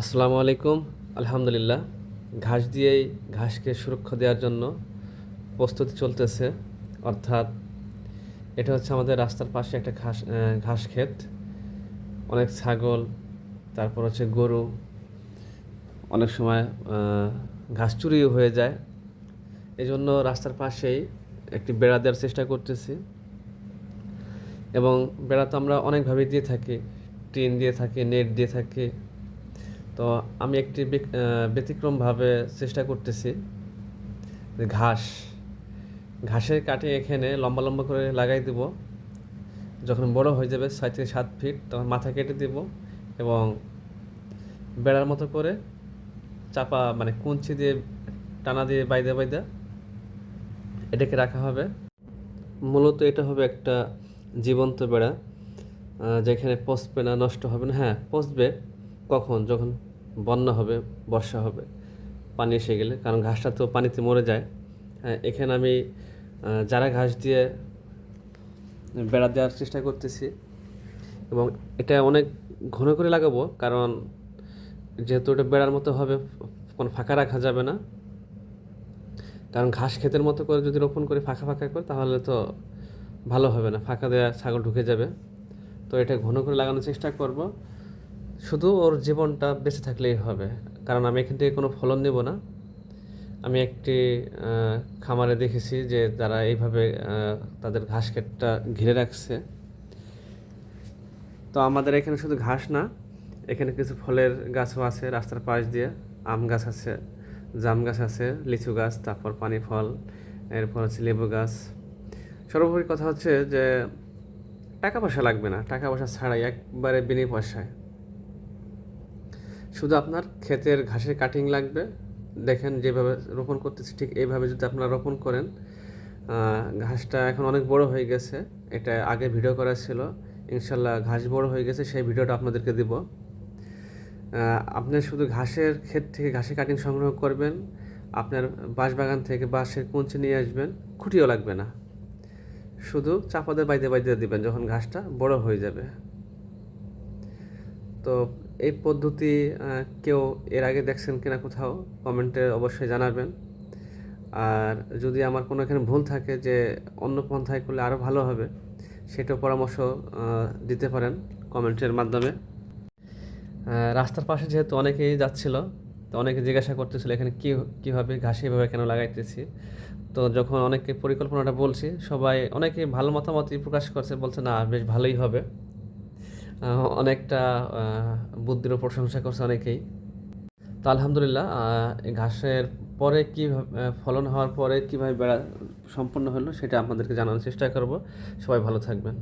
আসসালামু আলাইকুম। আলহামদুলিল্লাহ। ঘাস দিয়েই ঘাসকে সুরক্ষা দেওয়ার জন্য প্রস্তুতি চলতেছে। অর্থাৎ এটা হচ্ছে আমাদের রাস্তার পাশে একটা ঘাস ঘাস ক্ষেত। অনেক ছাগল, তারপর হচ্ছে গরু। অনেক সময় ঘাস চুরিও হয়ে যায়। এই জন্য রাস্তার পাশেই একটি বেড়া দেওয়ার চেষ্টা করতেছি। এবং বেড়া তো আমরা অনেকভাবে দিয়ে থাকি। টিন দিয়ে থাকি, নেট দিয়ে থাকি। তো আমি একটি ব্যতিক্রমভাবে চেষ্টা করতেছি ঘাস, ঘাসের কাটে এখানে লম্বা লম্বা করে লাগাই দেব। যখন বড় হয়ে যাবে ছয় থেকে সাত ফিট তখন মাথা কেটে দেব এবং বেড়ার মতো করে চাপা মানে কুঞ্চি দিয়ে, টানা দিয়ে বাইদা বাইদা এটাকে রাখা হবে। মূলত এটা হবে একটা জীবন্ত বেড়া যেখানে পচবে না, নষ্ট হবে না। হ্যাঁ পচবে। কখন? যখন বন্যা হবে, বর্ষা হবে, পানি এসে গেলে, কারণ ঘাসটা তো পানিতে মরে যায়। হ্যাঁ এখানে আমি যারা ঘাস দিয়ে বেড়া দেওয়ার চেষ্টা করতেছি, এবং এটা অনেক ঘন করে লাগাবো, কারণ যেহেতু ওটা বেড়ার মতো হবে, কোনো ফাঁকা রাখা যাবে না। কারণ ঘাস ক্ষেতের মতো করে যদি রোপণ করে ফাঁকা ফাঁকা করে, তাহলে তো ভালো হবে না, ফাঁকা দেওয়া ছাগল ঢুকে যাবে। তো এটা ঘন করে লাগানোর চেষ্টা করব। শুধু ওর জীবনটা বেঁচে থাকলেই হবে। কারণ আমি এখান থেকে কোনো ফলন নেব না। আমি একটি খামারে দেখেছি যে তারা এইভাবে তাদের ঘাস ক্ষেতটা ঘিরে রাখছে। তো আমাদের এখানে শুধু ঘাস না, এখানে কিছু ফলের গাছও আছে রাস্তার পাশ দিয়ে। আম গাছ আছে, জাম গাছ আছে, লিচু গাছ, তারপর পানি ফল এরপর হচ্ছে লেবু গাছ। সর্বোপরি কথা হচ্ছে যে, টাকা পয়সা লাগবে না। টাকা পয়সা ছাড়াই একবারে বিনি পয়সায় শুধু আপনার ক্ষেতের ঘাসের কাটিং লাগবে। দেখেন যেভাবে রোপণ করতেছি, ঠিক এইভাবে যদি আপনারা রোপণ করেন ঘাসটা এখন অনেক বড় হয়ে গেছে। এটা আগে ভিডিও করা ছিল। ইনশাল্লাহ ঘাস বড় হয়ে গেছে, সেই ভিডিওটা আপনাদেরকে দিব। আপনি শুধু ঘাসের ক্ষেত থেকে ঘাসের কাটিং সংগ্রহ করবেন, আপনার বাঁশবাগান থেকে বাঁশের কুঞ্চি নিয়ে আসবেন, খুঁটিও লাগবে না। শুধু চাপাদের বাইদে বাইদে দিবেন, যখন ঘাসটা বড় হয়ে যাবে। তো এই পদ্ধতি কেউ এর আগে দেখছেন কিনা কোথাও, কমেন্টে অবশ্যই জানাবেন। আর যদি আমার কোনো এখানে ভুল থাকে যে অন্য পন্থায় করলে আরও ভালো হবে, সেটাও পরামর্শ দিতে পারেন কমেন্টের মাধ্যমে। রাস্তার পাশে যেহেতু অনেকেই যাচ্ছিল, তো অনেকে জিজ্ঞাসা করতেছিল এখানে কী কীভাবে ঘাসে এভাবে কেন লাগাইতেছি? তো যখন অনেকে পরিকল্পনাটা বলছি, সবাই অনেকে ভালো মতামতই প্রকাশ করছে, বলছে না, বেশ ভালোই হবে। অনেকটা বুদ্ধিরও প্রশংসা করছে অনেকেই। তো আলহামদুলিল্লাহ ঘাসের পরে কীভাবে ফলন হওয়ার পরে কীভাবে বেড়া সম্পন্ন হলো সেটা আপনাদেরকে জানানোর চেষ্টা করব। সবাই ভালো থাকবেন।